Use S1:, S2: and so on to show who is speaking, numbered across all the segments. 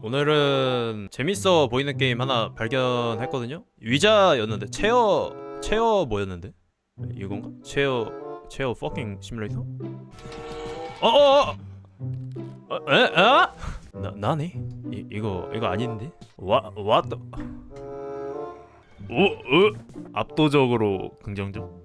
S1: 오늘은 재밌어 보이는 게임 하나 발견했거든요. 위자였는데 체어 체어 뭐였는데? 이건가? 체어 체어 퍼킹 시뮬레이터? 어어 어, 에? 아? 나 나네? 이 이거 이거 아닌데? 와 왔다. 오, 어? 압도적으로 긍정적.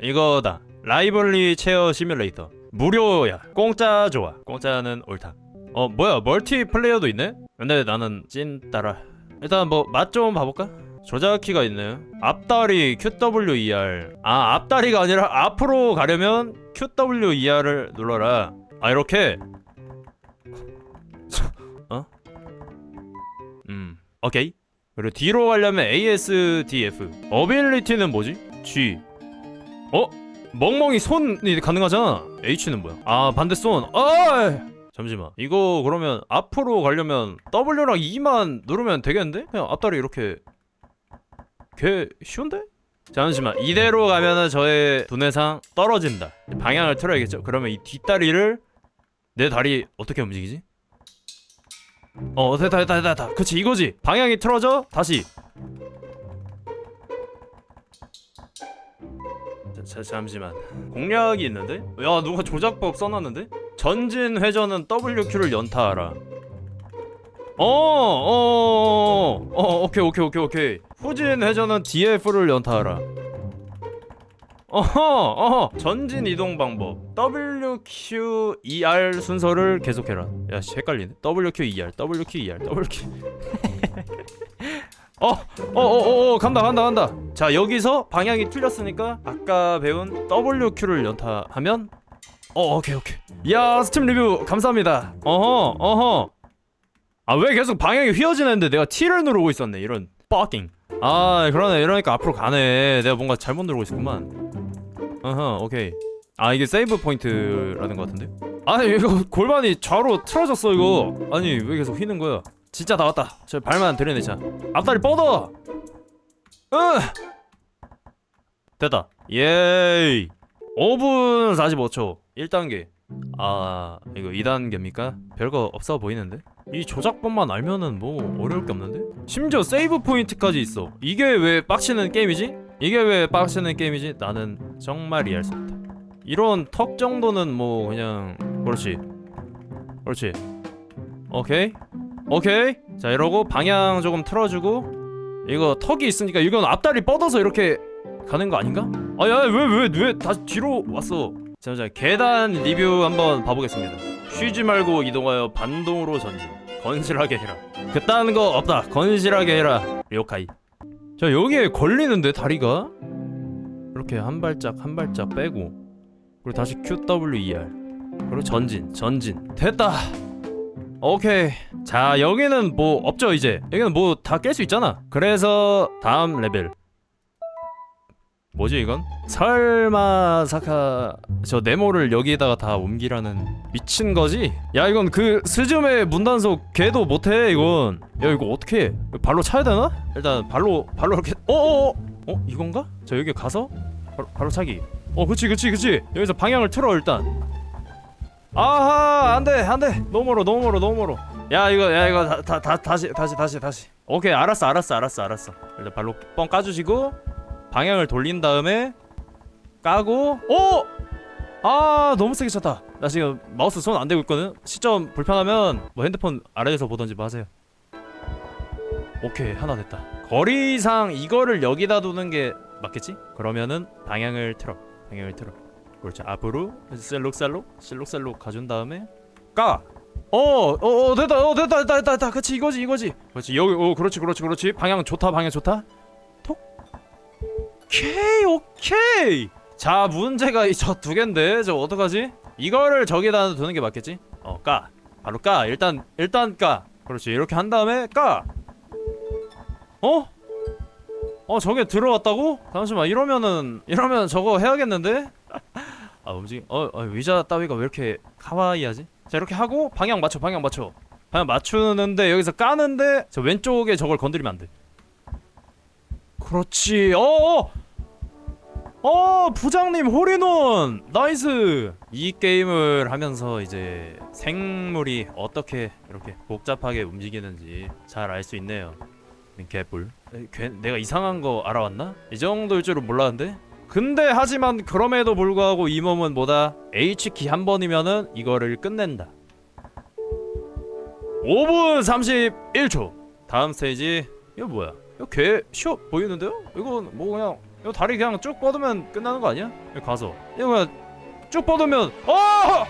S1: 이거다. 라이벌리 체어 시뮬레이터. 무료야. 공짜 좋아. 공짜는 옳다. 어 뭐야 멀티플레이어도 있네? 근데 나는 찐 따라. 일단 뭐 맛 좀 봐볼까? 조작키가 있네요. 앞다리 QWER. 아 앞다리가 아니라 앞으로 가려면 QWER을 눌러라. 아 이렇게. 어? 음 오케이. 그리고 뒤로 가려면 ASDF. 어빌리티는 뭐지? G. 어? 멍멍이 손이 가능하잖아. H는 뭐야? 아 반대 손. 아 잠시만. 이거 그러면 앞으로 가려면 W랑 E만 누르면 되겠는데? 그냥 앞다리 이렇게. 개 쉬운데? 잠시만. 이대로 가면은 저의 두뇌상 떨어진다. 방향을 틀어야겠죠. 그러면 이 뒷다리를 내 다리 어떻게 움직이지? 어 됐다 됐다 됐다 됐다. 그치 이거지. 방향이 틀어져. 다시. 자, 자, 잠시만 공략이 있는데? 야 누가 조작법 써놨는데? 전진 회전은 WQ를 연타하라. 어 어 어 어, 오케이 오케이 오케이 오케이. 후진 회전은 DF를 연타하라. 어허 어허. 전진 이동 방법. WQER 순서를 계속해라. 야 씨 헷갈리네. WQER WQER WQ 어 어 어 어 간다 간다 간다. 자 여기서 방향이 틀렸으니까 아까 배운 WQ를 연타하면 어 오케이 오케이. 야 스팀 리뷰 감사합니다. 어허 어허. 아 왜 계속 방향이 휘어지는데 내가 T를 누르고 있었네 이런 뻑킹 아 그러네. 이러니까 앞으로 가네. 내가 뭔가 잘못 누르고 있었구만. 어허 오케이. 아 이게 세이브 포인트라는 것 같은데? 아니 이거 골반이 좌로 틀어졌어 이거. 아니 왜 계속 휘는 거야? 진짜 다 왔다. 저 발만 들여내자. 앞다리 뻗어! 으! 됐다. 예이. 5분 45초 1단계 아 이거 2단계입니까? 별거 없어 보이는데? 이 조작법만 알면은 뭐 어려울 게 없는데? 심지어 세이브 포인트까지 있어 이게 왜 빡치는 게임이지? 이게 왜 빡치는 게임이지? 나는 정말 이해할 수 없다 이런 턱 정도는 뭐 그냥 그렇지 그렇지 오케이 오케이 자 이러고 방향 조금 틀어주고 이거 턱이 있으니까 이건 앞다리 뻗어서 이렇게 가는 거 아닌가? 아야 왜 왜 왜 다시 뒤로 왔어 자, 계단 리뷰 한번 봐보겠습니다. 쉬지 말고 이동하여 반동으로 전진. 건실하게 해라. 그딴 거 없다. 건실하게 해라 료카이. 자 여기에 걸리는데 다리가? 이렇게 한 발짝 한 발짝 빼고. 그리고 다시 QWER 그리고 전진 전진. 됐다. 오케이. 자 여기는 뭐 없죠 이제? 여기는 뭐 다 깰 수 있잖아. 그래서 다음 레벨 뭐지 이건? 설마 사카 저 네모를 여기에다가 다 옮기라는 미친 거지? 야 이건 그 스즈메 문단속 걔도 못해 이건 야 이거 어떻게 해? 발로 차야 되나? 일단 발로 발로 이렇게 어어어 어 이건가? 자 여기 가서 바로, 바로 차기 어 그치 그치 그치 여기서 방향을 틀어 일단 아하 안돼 안돼 너무 멀어 너무 멀어 너무 멀어 야 이거 야 이거 다, 다, 다 다시 다시 다시 다시 오케이 알았어 알았어 알았어 알았어 일단 발로 뻥 까주시고 방향을 돌린 다음에 까고 오! 아 너무 세게 쳤다 나 지금 마우스 손 안 대고 있거든 시점 불편하면 뭐 핸드폰 아래에서 보던지 뭐 하세요 오케이 하나 됐다 거리상 이거를 여기다 두는 게 맞겠지? 그러면은 방향을 틀어 방향을 틀어 그렇죠 앞으로 셀록셀록 실록셀록 가준 다음에 까 어, 어, 어, 됐다, 어, 됐다, 됐다, 됐다, 됐다, 그렇지, 이거지, 이거지. 그렇지, 여기, 어, 그렇지, 그렇지, 그렇지. 방향 좋다, 방향 좋다. 톡. 오케이, 오케이. 자, 문제가 이 저두 개인데, 저 어떡하지? 이거를 저기다 두는 게 맞겠지? 어, 까. 바로 까. 일단, 일단 까. 그렇지, 이렇게 한 다음에 까. 어? 어, 저게 들어왔다고? 잠시만, 이러면은, 이러면 저거 해야겠는데? 아, 움직임. 어, 어, 위자 따위가 왜 이렇게 카와이하지? 자 이렇게 하고 방향 맞춰 방향 맞춰 방향 맞추는데 여기서 까는데 저 왼쪽에 저걸 건드리면 안돼 그렇지 어어 어 부장님 홀인원. 나이스. 이 게임을 하면서 이제 생물이 어떻게 이렇게 복잡하게 움직이는지 잘 알 수 있네요. 개뿔. 내가 이상한 거 알아왔나? 이 정도일 줄은 몰랐는데? 근데 하지만 그럼에도 불구하고 이 몸은 뭐다? H키 한 번이면은 이거를 끝낸다. 5분 31초. 다음 스테이지. 이거 뭐야? 이거 개 쉬워 보이는데요? 이건 뭐 그냥 이거 다리 그냥 쭉 뻗으면 끝나는 거 아니야? 여기 가서. 이거 그냥 쭉 뻗으면 어!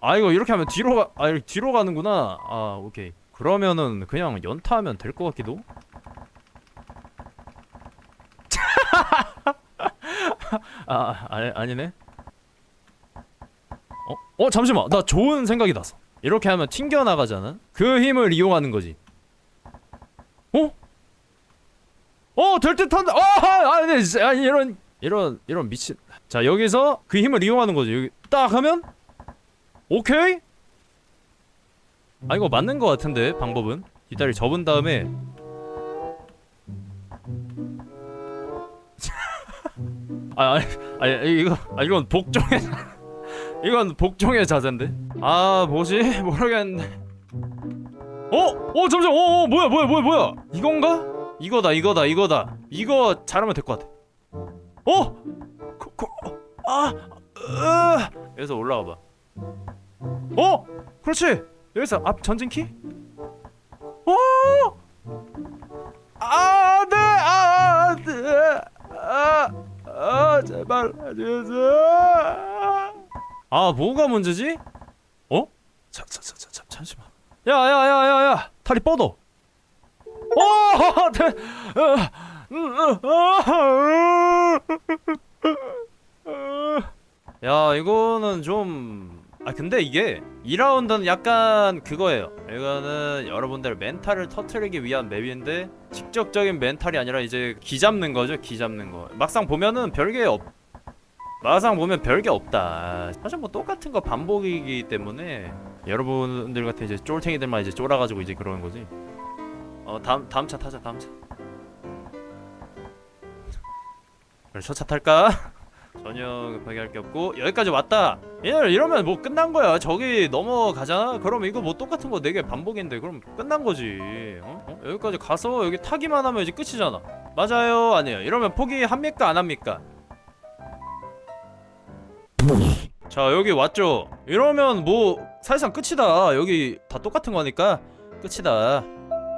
S1: 아 이거 이렇게 하면 뒤로 가, 아 이렇게 뒤로 가는구나. 아 오케이. 그러면은 그냥 연타하면 될 것 같기도? 아 아니, 아니네. 어? 어 잠시만. 나 좋은 생각이 났어. 이렇게 하면 튕겨 나가잖아. 그 힘을 이용하는 거지. 어? 어, 될 듯한데. 아, 아니, 진짜, 아니 이런 이런 이런 미친. 자, 여기서 그 힘을 이용하는 거죠. 여기 딱 하면 오케이? 아, 이거 맞는 거 같은데 방법은. 뒷다리 접은 다음에 아, 아니, 아니 이거 아 이건 복종의 이건 복종의 자세인데. 아, 뭐지? 모르겠는데. 어? 어, 잠시만. 어, 어, 뭐야, 뭐야, 뭐야, 뭐야? 이건가? 이거다 이거다 이거다 이거 잘하면 될 것 같아 어? 그, 그, 아 으, 여기서 올라가 봐 어? 그렇지 여기서 앞 전진키 어? 아네 아 네 아, 아 제발 해주세요 아 뭐가 문제지? 어? 자, 자, 자, 자, 자 잠시만 야야야야야 다리 뻗어 오! 야 이거는 좀... 아 근데 이게 2라운드는 약간 그거예요. 이거는 여러분들 멘탈을 터트리기 위한 맵인데 직접적인 멘탈이 아니라 이제 기 잡는 거죠 기 잡는 거. 막상 보면은 별게 없 막상 보면 별게 없다. 사실 뭐 똑같은 거 반복이기 때문에 여러분들 같은 이제 쫄탱이들만 이제 쫄아가지고 이제 그러는 거지 어 다음 다음 차 타자 다음 차. 그래 저차 탈까? 전혀 급하게 할 게 없고 여기까지 왔다. 얘들 이러면 뭐 끝난 거야. 저기 넘어가잖아. 그럼 이거 뭐 똑같은 거 네 개 반복인데 그럼 끝난 거지. 어? 어? 여기까지 가서 여기 타기만 하면 이제 끝이잖아. 맞아요, 아니에요. 이러면 포기합니까, 안 합니까? 자 여기 왔죠. 이러면 뭐 사실상 끝이다. 여기 다 똑같은 거니까 끝이다.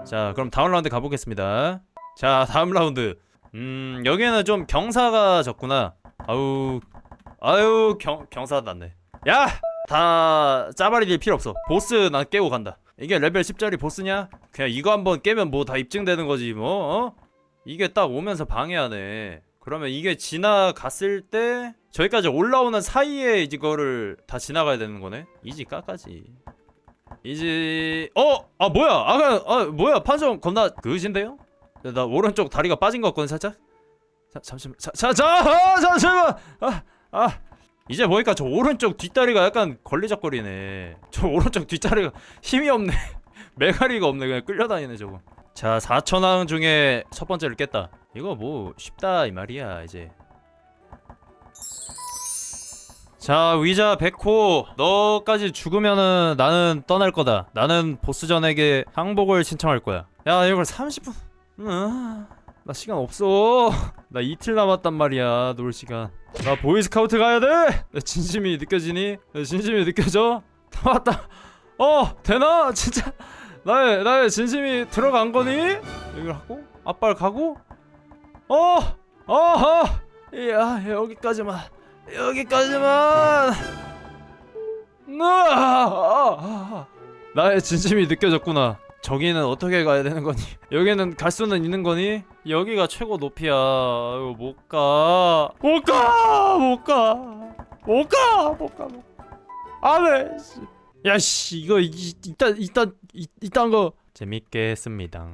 S1: 자 그럼 다음 라운드 가보겠습니다. 자 다음 라운드. 음 여기는 좀 경사가 적구나. 아우 아유 경, 경사 났네. 야 다 짜바리들 필요 없어. 보스 난 깨고 간다. 이게 레벨 10짜리 보스냐? 그냥 이거 한번 깨면 뭐 다 입증되는 거지 뭐 어? 이게 딱 오면서 방해하네. 그러면 이게 지나갔을 때 저기까지 올라오는 사이에 이거를 다 지나가야 되는 거네? 이지 까까지 이제 어? 아 뭐야? 아까 아 뭐야? 판정 겁나 그으신데요? 나 오른쪽 다리가 빠진 것 같거든 살짝. 자, 잠시만. 자, 자, 자, 아, 잠시만. 아, 아. 이제 보니까 저 오른쪽 뒷다리가 약간 걸리적거리네. 저 오른쪽 뒷다리가 힘이 없네. 메가리가 없네. 그냥 끌려다니네 저거. 자, 4천왕 중에 첫 번째를 깼다. 이거 뭐 쉽다 이 말이야 이제. 자 위자 백호 너까지 죽으면은 나는 떠날 거다. 나는 보스전에게 항복을 신청할 거야. 야 이걸 30분. 으아, 나 시간 없어. 나 이틀 남았단 말이야 놀 시간. 나 보이스카우트 가야 돼! 내 진심이 느껴지니? 내 진심이 느껴져? 다 왔다. 어 되나? 진짜? 나의 나의 진심이 들어간 거니? 이걸 하고 앞발 가고? 어! 어허! 야 여기까지만 여기까지만. 으아! 나의 진심이 느껴졌구나. 저기는 어떻게 가야 되는 거니? 여기는 갈 수는 있는 거니? 여기가 최고 높이야. 이거 못 가. 못 가. 못 가. 못 가. 못 가. 못 가. 안 해. 야 씨, 이거 이, 이딴 이딴 이, 이딴 거 재밌게 했습니다.